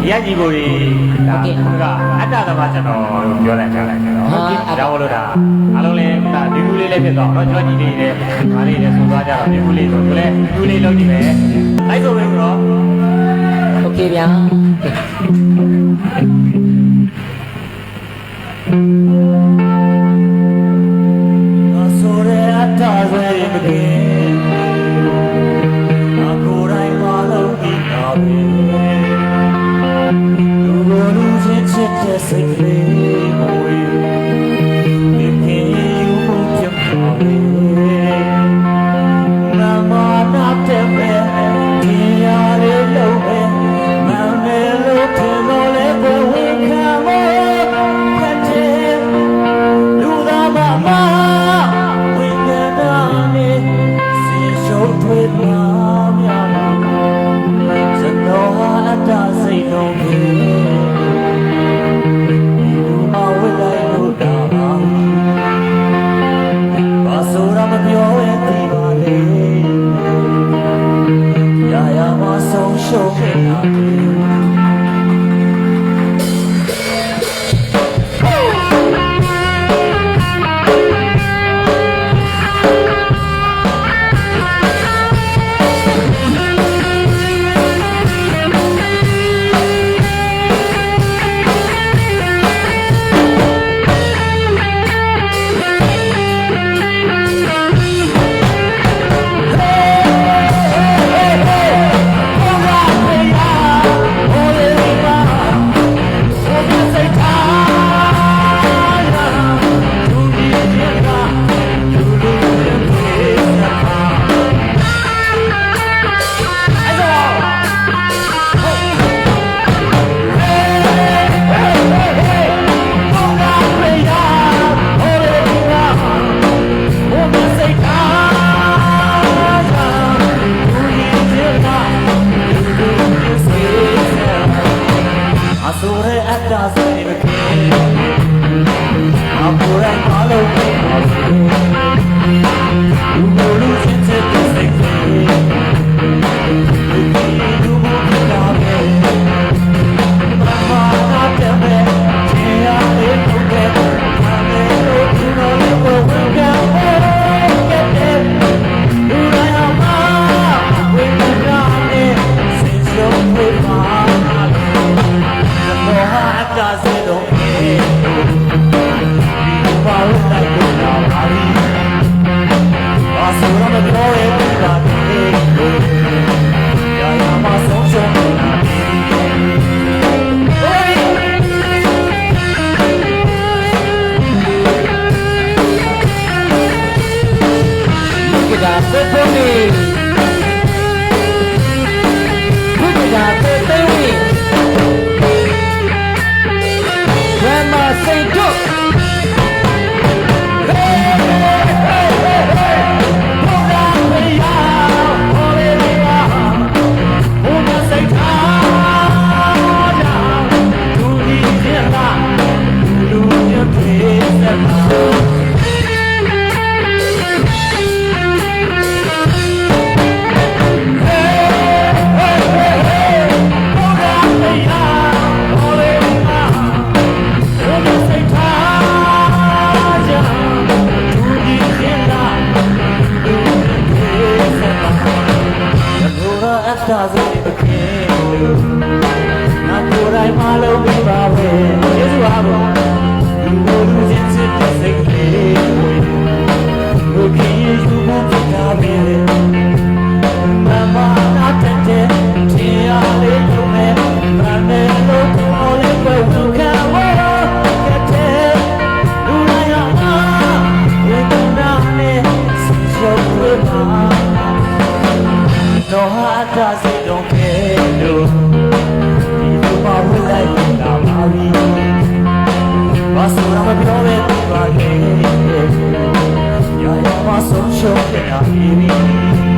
ဒီကညီကိုတွေဒါကအတ္တသမားကျွန်တော်ပြောလိုက်ကြလိုက်ကျွန်တော်ဒါဘလို့ဒါအားလုံးလည်းဒါဒီကူလေးလည်းဖြစ်သွားတော့ကျွန်တော်ညီလေးတွေမားလေးလည်းဆိုသွားကြတော့ဒီကူလေးဆိုသူလည်းဒီကူလေးလုံးကြည့်မယ်လိုက်ဆိုပဲဆိုတော့ โอเคဗျာ ဆိုရအတ္တဆွဲမကင်းအကိုယ်တိုင်မလို့ပြီးတော့ ဆိုရဲအတ္တစိတ်မခင်အပေါ်ရမလို့ဖြစ်ပါစေလူ Cuidado, Pepe! Cuidado, me. တာစေအခင်လူငါကိုယ်တိုင်မလုပ်ပြီးပါပဲယေရှုဟာ doesn't don't care no People are with like you now Mari What's the number of your head to our head Yeah, yeah, what's up, show me a baby